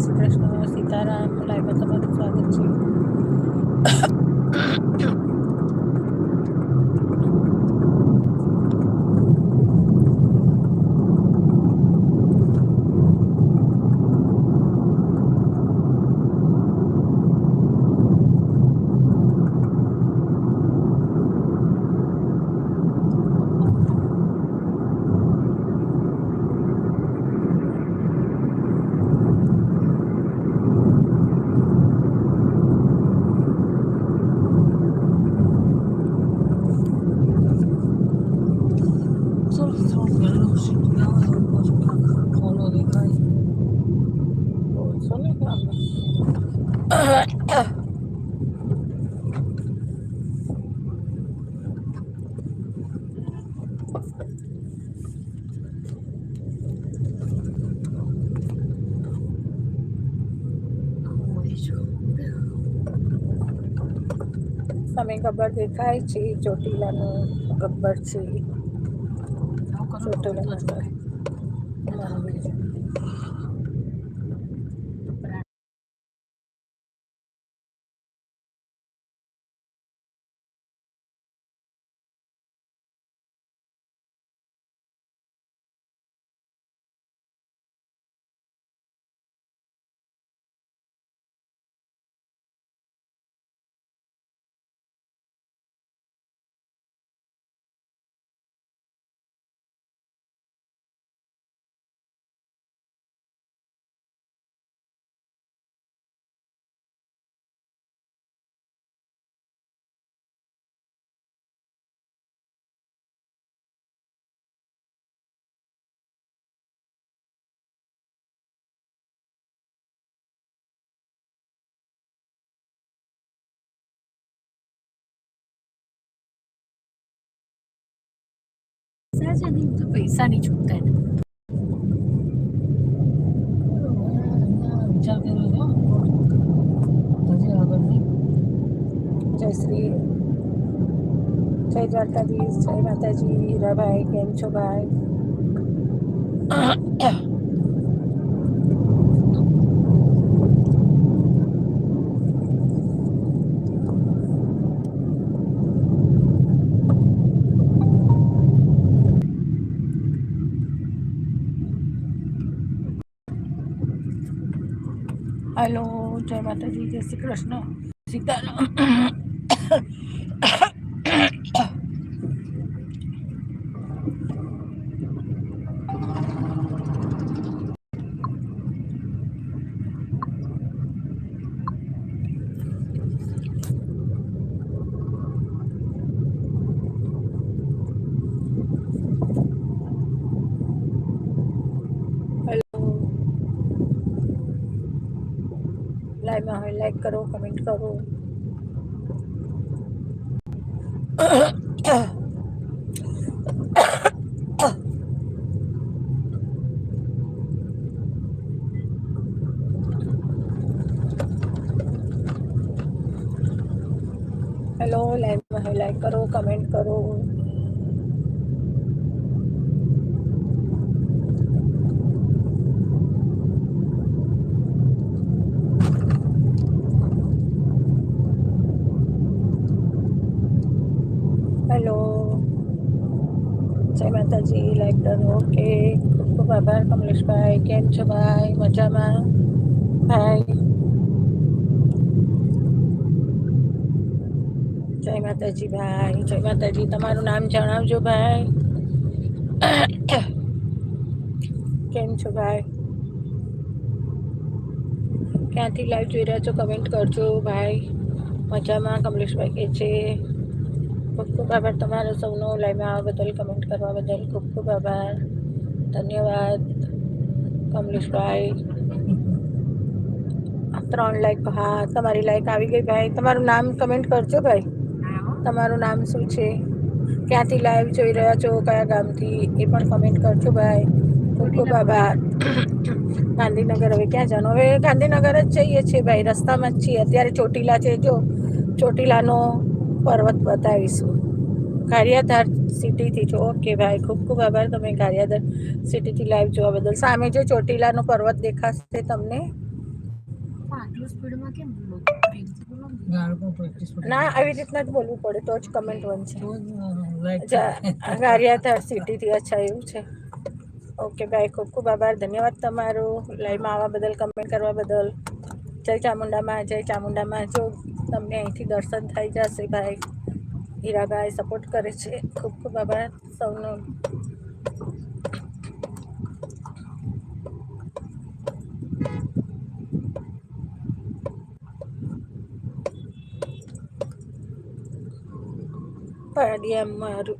શ્રી કૃષ્ણ સીતારામ લાઈવમાં તમારું સ્વાગત છે સરસ થોડું વહેલું શીખવાનું ફોલો દેખાય ઓછો ને કામ સામે ગબ્બર દેખાય છે ચોટીલાનું ગબ્બર છે. ચોટીલા મંદિર પૈસા છે ને. તો. પૈસા નહીં. છૂટતા જય શ્રી જય દ્વારકાધીશ જય માતાજી હીરાભાઈ કેમ છો ભાઈ? હેલો જય માતાજી જય શ્રી કૃષ્ણ. સીતારામ હેલો લાઈવમાં હોય લાઈક કરો કમેન્ટ કરો હેલો લાઈવમાં હોય લાઈક કરો કમેન્ટ કરો હેલો જય માતાજી લાઈક ડન ઓકે ખૂબ ખૂબ આભાર કમલેશભાઈ, કેમ છો ભાઈ? મજામાં? ભાઈ? જય માતાજી ભાઈ, જય માતાજી. તમારું નામ જણાવજો ભાઈ. કેમ છો ભાઈ? ક્યાંથી લાઈવ જોઈ રહ્યા છો? કમેન્ટ કરજો ભાઈ. મજામાં? કમલેશભાઈ કે છે. ખૂબ ખૂબ આભાર તમારો સૌનો લાઈવમાં આવવા બદલ કમેન્ટ કરવા બદલ. ખૂબ ખૂબ આભાર. ધન્યવાદ. કમલેશભાઈ ત્રણ લાઈક હા, તમારી લાઈક આવી ગઈ ભાઈ. તમારું નામ કમેન્ટ કરજો ભાઈ. તમારું નામ શું છે? ક્યાંથી લાઈવ જોઈ રહ્યા છો? કયા ગામથી? એ પણ કમેન્ટ કરજો ભાઈ. ખૂબ ખૂબ આભાર. ગાંધીનગર, હવે ક્યાં જવાનું? હવે ગાંધીનગર જ જઈએ છીએ ભાઈ. રસ્તામાં જ છીએ. અત્યારે ચોટીલા છે જો. ચોટીલાનો પર્વત બતાવીશું. ગારિયાધાર સિટીથી છો ઓકે ભાઈ ખૂબ ખૂબ આભાર તમે ગારિયાધાર સિટીથી લાઈવ જોવા બદલ. સામે જે ચોટીલાનો પર્વત દેખાશે તમને? ને. ગાળકો પ્રેક્ટિસ ના આવી રીતના જ બોલવું પડે. તો જ કમેન્ટ બનશે ગારિયાધાર સિટીથી અચ્છા એવું છે. ઓકે ભાઈ ખૂબ ખૂબ આભાર. ધન્યવાદ તમારો. લાઈવમાં આવવા બદલ કમેન્ટ કરવા બદલ. જય ચામુંડામાં જય ચામુંડામાં. જો તમને અહીંથી દર્શન થઈ જશે ભાઈ. હીરાભાઈ સપોર્ટ કરે છે. ખૂબ ખૂબ આભાર સૌનો.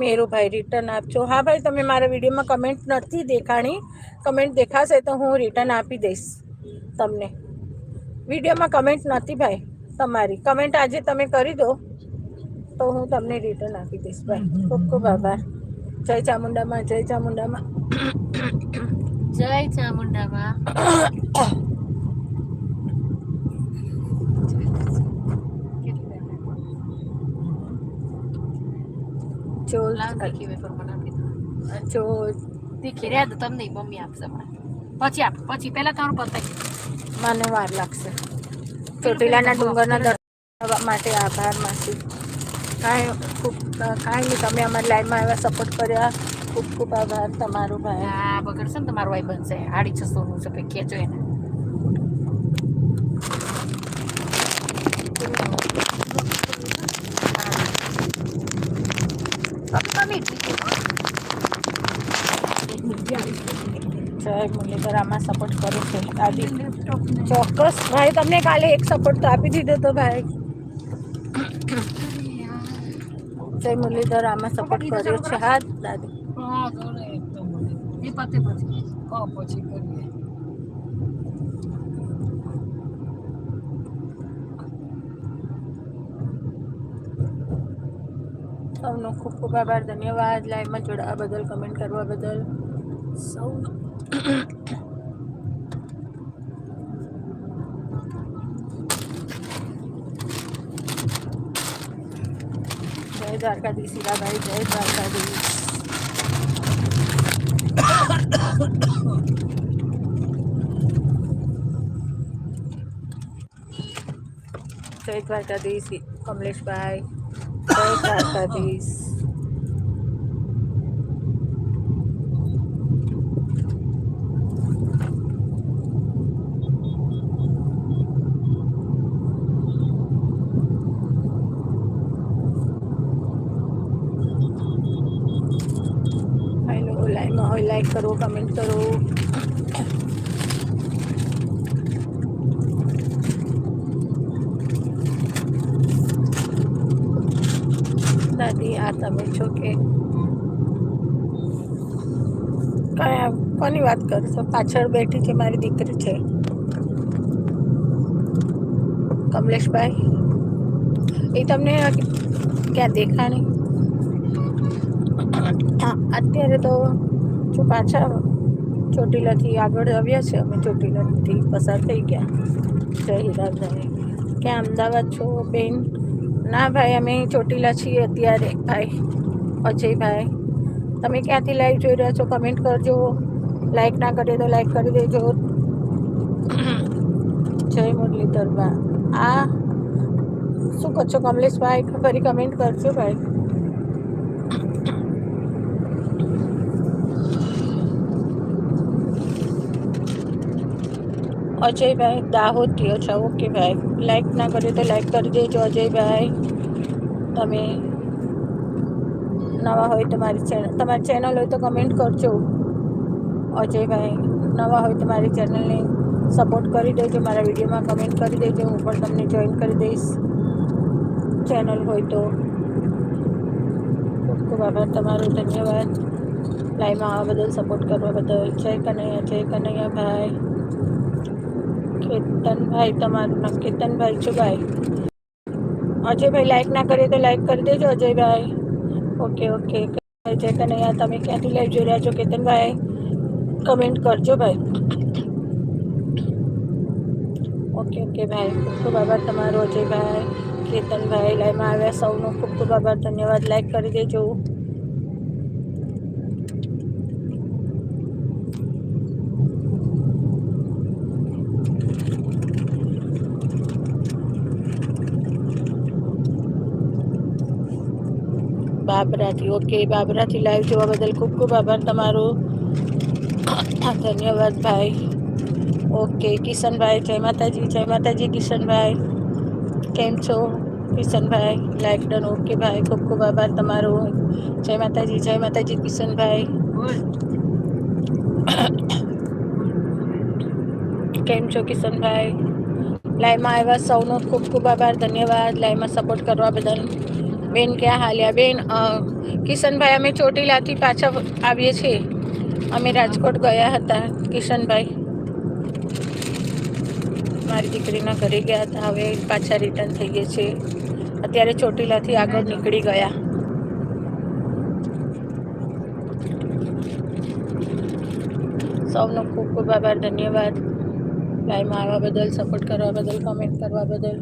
મેરુભાઈ રિટર્ન આપજો. હા ભાઈ, તમે મારા વિડીયોમાં કમેન્ટ નથી દેખાણી. કમેન્ટ દેખાશે તો હું રિટર્ન આપી દઈશ તમને. વિડીયોમાં કમેન્ટ નથી ભાઈ. તમારી કમેન્ટ આજે તમે કરી દો. તો હું તમને રિટર્ન આપી દઈશ. ભાઈ ખૂબ ખૂબ આભાર. જય ચામુંડામાં જય ચામુંડામાં. જય ચામુંડામાં. જો લાવ તીખી વેફર મને આપી દો. જો. તીખી રહ્યા તો તમને મમ્મી આપશે પછી આપ પછી પહેલા તારું પતાવી મને વાર લાગશે. ચોટીલાના ડુંગરના દર્શન માટે આભાર માસી કાંઈ ખૂબ કાંઈ નહીં તમે અમારી લાઈવમાં એવા સપોર્ટ કર્યા. ખૂબ ખૂબ આભાર તમારો ભાઈ. આ બગડશે ને તમારો ભાઈ બનશે. આડી છસોનું છે ખેંચો એને. જય મુરલીધર આમાં સપોર્ટ કરું છે. દાદી ચોક્કસ. ભાઈ તમને કાલે એક સપોર્ટ તો આપી દીધો તો ભાઈ. જય આમાં સપોર્ટ કર્યો છે. હા દાદી. પછી. કરીએ. સૌનો ખૂબ ખૂબ આભાર. ધન્યવાદ. લાઈવમાં જોડાવા બદલ કમેન્ટ કરવા બદલ. સૌનો જય દ્વારકાધીશ હીરાભાઈ જય દ્વારકાધીશ જય દ્વારકાધીશ કમલેશભાઈ જય દ્વારકાધીશ હેલો લાઈવમાં હોય લાઈક કરો કમેન્ટ કરો. દાદી, આ તમે છો કે કોની વાત કરશો? પાછળ બેઠી છે મારી દીકરી છે. કમલેશભાઈ, એ તમને ક્યાં દેખાણી? અત્યારે તો જો પાછા ચોટીલાથી આગળ આવ્યા છે, અમે ચોટીલાથી પસાર થઈ ગયા. જય હીરાભાઈ ક્યાં અમદાવાદ છો બેન? ના ભાઈ, અમે ચોટીલા છીએ અત્યારે, ભાઈ. અજયભાઈ. તમે ક્યાંથી લાઈવ જોઈ રહ્યા છો? કમેન્ટ કરજો. લાઈક ના કરીએ તો લાઈક કરી દેજો. જય મુરલીધરબા આ શું કરશો કમલેશભાઈ, ફરી કમેન્ટ કરજો ભાઈ. અજયભાઈ દાહોદથી અચ્છા ઓકે ભાઈ. લાઈક ના કરે તો લાઈક કરી દેજો અજયભાઈ તમે નવા હોય તમારી ચેનલ તમારી ચેનલ હોય તો કમેન્ટ કરજો. અજયભાઈ નવા હોય તો મારી ચેનલને સપોર્ટ કરી દેજો, મારા વિડીયોમાં કમેન્ટ કરી દેજો, હું પણ તમને જોઈન કરી દઈશ. ચેનલ હોય તો. ખૂબ ખૂબ આભાર તમારો, ધન્યવાદ. લાઈવમાં આવવા બદલ સપોર્ટ કરવા બદલ. જય કનૈયા જય કનૈયા ભાઈ. કેતનભાઈ, તમારું નામ કેતનભાઈ છો ભાઈ અજયભાઈ લાઈક ના કરીએ તો લાઈક કરી દેજો અજયભાઈ. ઓકે ઓકે જય કનૈયા તમે ક્યાંથી લાઈવ જોઈ રહ્યા છો કેતનભાઈ? કમેન્ટ કરજો ભાઈ. ઓકે ઓકે ભાઈ. ખૂબ ખૂબ આભાર તમારો અજયભાઈ. કેતનભાઈ લાઈવમાં આવ્યા સૌનો ખૂબ ખૂબ આભાર. ધન્યવાદ. લાઈક કરી દેજો. બાબરાથી ઓકે બાબરાથી લાઈવ જોવા બદલ ખૂબ ખૂબ આભાર તમારો. ધન્યવાદ ભાઈ. ઓકે કિશનભાઈ, જય માતાજી જય માતાજી કિશનભાઈ. કેમ છો કિશનભાઈ? લાઈક ડન ઓકે ભાઈ, ખૂબ ખૂબ આભાર તમારો. જય માતાજી જય માતાજી કિશનભાઈ. કેમ છો કિશનભાઈ? લાઈવમાં આવ્યા સૌનો ખૂબ ખૂબ આભાર, ધન્યવાદ. લાઈવમાં સપોર્ટ કરવા બદલ. બેન ક્યાં હાલ્યા બેન કિશનભાઈ, અમે ચોટીલાથી પાછા આવીએ છીએ. અમે રાજકોટ ગયા હતા, કિશનભાઈ. મારી દીકરીના ઘરે ગયા હતા, હવે પાછા રિટર્ન થઈ ગયા છે. અત્યારે ચોટીલાથી આગળ નીકળી ગયા. સૌનો ખૂબ ખૂબ આભાર, ધન્યવાદ. લાઈવમાં આવવા બદલ સપોર્ટ કરવા બદલ કમેન્ટ કરવા બદલ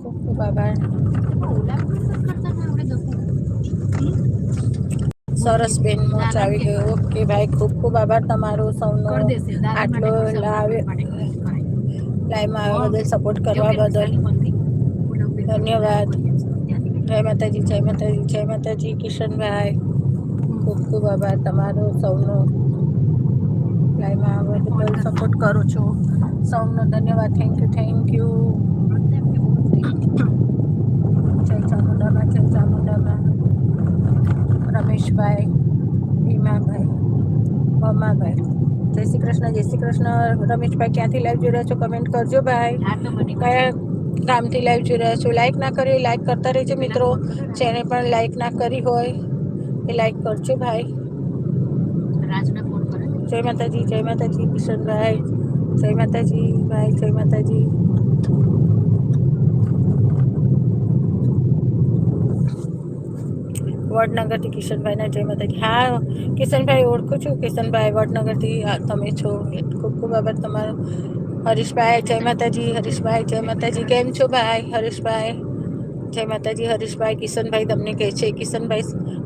ખૂબ ખૂબ આભાર. સરસ બેન મોચ આવી ગયો. ઓકે ભાઈ ખૂબ ખૂબ આભાર તમારો સૌનો. આટલો લાવે લાઈવમાં આવવા બદલ સપોર્ટ કરવા બદલ ધન્યવાદ. જય માતાજી જય માતાજી જય માતાજી કિશનભાઈ. ખૂબ ખૂબ આભાર તમારો સૌનો. લાઈવમાં આવવા બદલ સપોર્ટ કરું છું. સૌનો ધન્યવાદ. થેન્ક યુ થેન્ક યુ જય ચામુંડામાં જય ચામુંડામાં રમેશભાઈ ભીમાભાઈ ભમાભાઈ જય શ્રી કૃષ્ણ જય શ્રી કૃષ્ણ. રમેશભાઈ ક્યાંથી લાઈવ જોઈ રહ્યા છો? કમેન્ટ કરજો ભાઈ. કયા ગામથી લાઈવ જોઈ રહ્યા છો? લાઈક ના કરી લાઈક કરતા રહેજો મિત્રો. જેને પણ લાઈક ના કરી હોય એ લાઈક કરજો ભાઈ. જય માતાજી જય માતાજી કિશનભાઈ. જય માતાજી ભાઈ જય માતાજી. વડનગરથી કિશનભાઈના જય માતાજી હા કિશનભાઈ ઓળખું છું કિશનભાઈ વડનગરથી હા, તમે છો ખૂબ ખૂબ આભાર તમારો હરીશભાઈ જય માતાજી હરીશભાઈ જય માતાજી કેમ છો ભાઈ હરીશભાઈ જય માતાજી હરીશભાઈ કિશનભાઈ તમને કહે છે કિશનભાઈ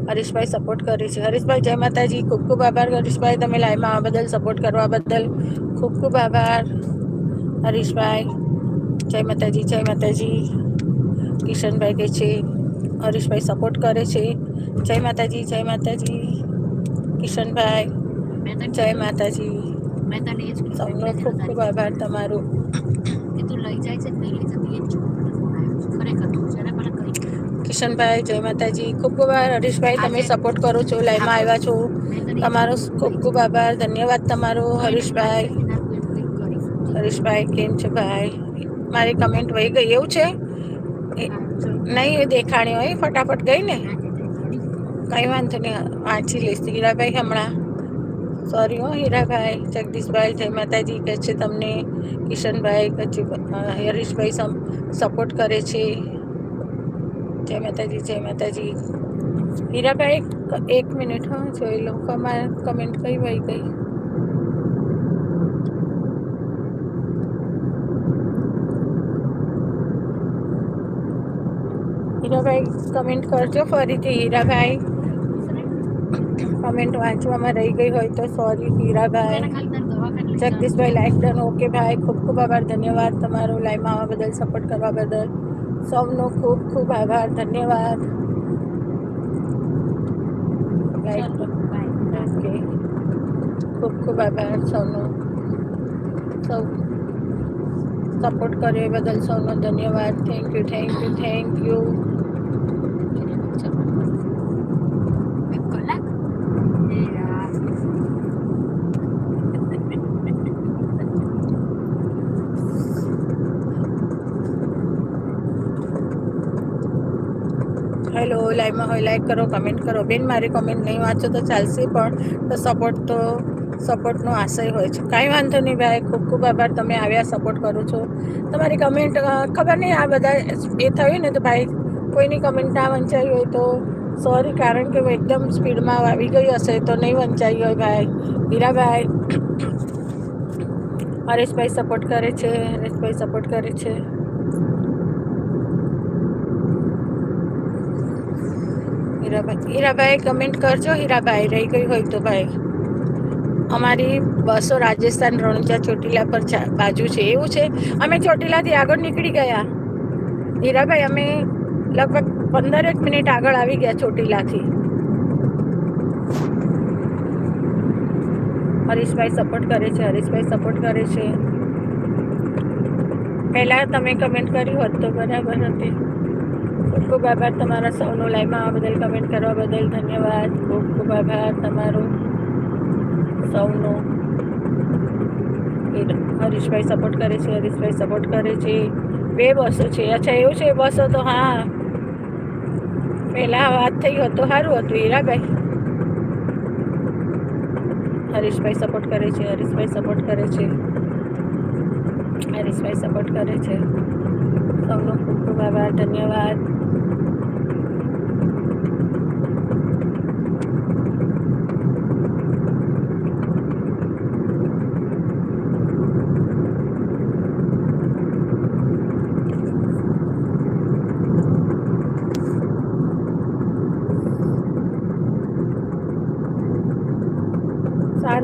હરીશભાઈ સપોર્ટ કરે છે હરીશભાઈ જય માતાજી ખૂબ ખૂબ આભાર હરીશભાઈ તમે લાઈવમાં આવવા બદલ સપોર્ટ કરવા બદલ ખૂબ ખૂબ આભાર। હરીશભાઈ જય માતાજી જય માતાજી કિશનભાઈ કહે છે હરીશભાઈ સપોર્ટ કરે છે જય માતાજી જય માતાજી. કિશનભાઈ જય માતાજી. સૌનો ખૂબ ખૂબ આભાર તમારો. કિશનભાઈ જય માતાજી. ખૂબ ખૂબ આભાર. હરીશભાઈ તમે સપોર્ટ કરો છો લાઈવમાં આવ્યા છો. તમારો ખૂબ ખૂબ આભાર. ધન્યવાદ તમારો હરીશભાઈ. હરીશભાઈ કેમ છે ભાઈ? મારી કમેન્ટ વહી ગઈ એવું છે? નહીં દેખાણી હોય ફટાફટ ગઈ ને? કંઈ વાંધો નહીં. વાંચી લઈશ હીરાભાઈ હમણાં. સોરી હો હીરાભાઈ જગદીશભાઈ, જય માતાજી કહે છે તમને. કિશનભાઈ, પછી હરીશભાઈ સપોર્ટ કરે છે. જય માતાજી જય માતાજી. હીરાભાઈ એક મિનિટ હા, જોઈ લો કમાર કમેન્ટ કઈ વહી ગઈ? હીરાભાઈ કમેન્ટ કરજો ફરીથી. હીરાભાઈ કમેન્ટ વાંચવામાં રહી ગઈ હોય તો સોરી હીરાભાઈ. જગદીશભાઈ લાઈક ડન ઓકે ભાઈ. ખૂબ ખૂબ આભાર, ધન્યવાદ તમારો લાઈવમાં આવવા બદલ સપોર્ટ કરવા બદલ. સૌનો ખૂબ ખૂબ આભાર, ધન્યવાદ. ઓકે ખૂબ ખૂબ આભાર સૌનો. સૌ સપોર્ટ કર્યો એ બદલ સૌનો ધન્યવાદ. Thank you thank you thank you કલાક એ યાર. હેલો લાઈવમાં હોય લાઈક કરો કમેન્ટ કરો. બેન, મારી કમેન્ટ નહીં વાંચો તો ચાલશે પણ, તો સપોર્ટ તો સપોર્ટનો આશય હોય છે. કાંઈ વાંધો નહીં ભાઈ, ખૂબ ખૂબ આભાર. તમે આવ્યા સપોર્ટ કરો છો. તમારી કમેન્ટ ખબર નહીં, આ બધા એ થયું ને તો ભાઈ, કોઈની કમેન્ટ ના વંચાઈ હોય તો સોરી કારણ કે હું એકદમ સ્પીડમાં આવી ગઈ હશે તો નહીં વંચાઈ હોય ભાઈ. હીરાભાઈ હરેશભાઈ સપોર્ટ કરે છે, હરેશભાઈ સપોર્ટ કરે છે. હીરાભાઈ હીરાભાઈ કમેન્ટ કરજો. હીરાભાઈ રહી ગઈ હોય તો ભાઈ અમારી બસો રાજસ્થાન રણુજા ચોટીલા પર બાજુ છે. એવું છે? અમે ચોટીલાથી આગળ નીકળી ગયા. હીરાભાઈ અમે લગભગ પંદરેક મિનિટ આગળ આવી ગયા ચોટીલાથી. હરીશભાઈ સપોર્ટ કરે છે, હરીશભાઈ સપોર્ટ કરે છે. પહેલાં તમે કમેન્ટ કર્યું હોત તો બરાબર હતી. ખૂબ આભાર તમારા સૌનો લાઈવમાં આ બદલ કમેન્ટ કરવા બદલ ધન્યવાદ. ખૂબ ખૂબ આભાર તમારો સૌનો. હરીશભાઈ સપોર્ટ કરે છે, હરીશભાઈ સપોર્ટ કરે છે. બે બસો છે. અચ્છા, એવું છે? બસો તો હા. પહેલાં વાત થઈ હોત સારું હતું, હીરાભાઈ. હરીશભાઈ સપોર્ટ કરે છે, હરીશભાઈ સપોર્ટ કરે છે. હરીશભાઈ સપોર્ટ કરે છે. સૌનો ખૂબ ખૂબ આભાર, ધન્યવાદ.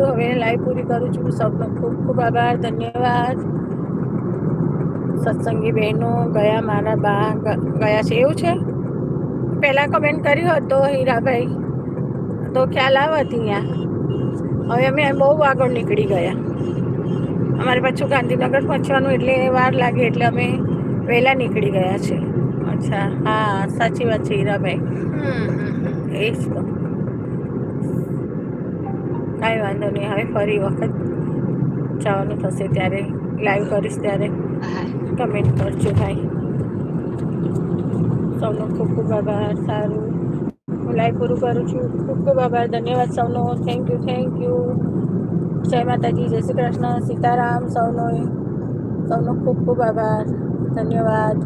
સારું હવે લાઈવ પૂરી કરું છું. સૌનો ખૂબ ખૂબ આભાર ધન્યવાદ. સત્સંગી બહેનો ગયા મારા બા ગયા છે એવું છે? પહેલાં કમેન્ટ કર્યો હતો હીરાભાઈ. તો ખ્યાલ આવત ત્યાં હવે અમે બહુ આગળ નીકળી ગયા. અમારે પાછું ગાંધીનગર પહોંચવાનું એટલે વાર લાગે એટલે અમે વહેલા નીકળી ગયા છે. અચ્છા હા સાચી વાત છે હીરાભાઈ. એ જ કાંઈ વાંધો નહીં. હવે ફરી વખત જવાનું થશે ત્યારે. લાઈવ કરીશ ત્યારે. કમેન્ટ કરજો ભાઈ. સૌનો ખૂબ ખૂબ આભાર. સારું. હું લાઈવ પૂરું કરું છું. ખૂબ ખૂબ આભાર. ધન્યવાદ સૌનો. થેન્ક યુ થેન્ક યુ જય માતાજી. જય શ્રી કૃષ્ણ. સીતારામ સૌનો. સૌનો ખૂબ ખૂબ આભાર. ધન્યવાદ.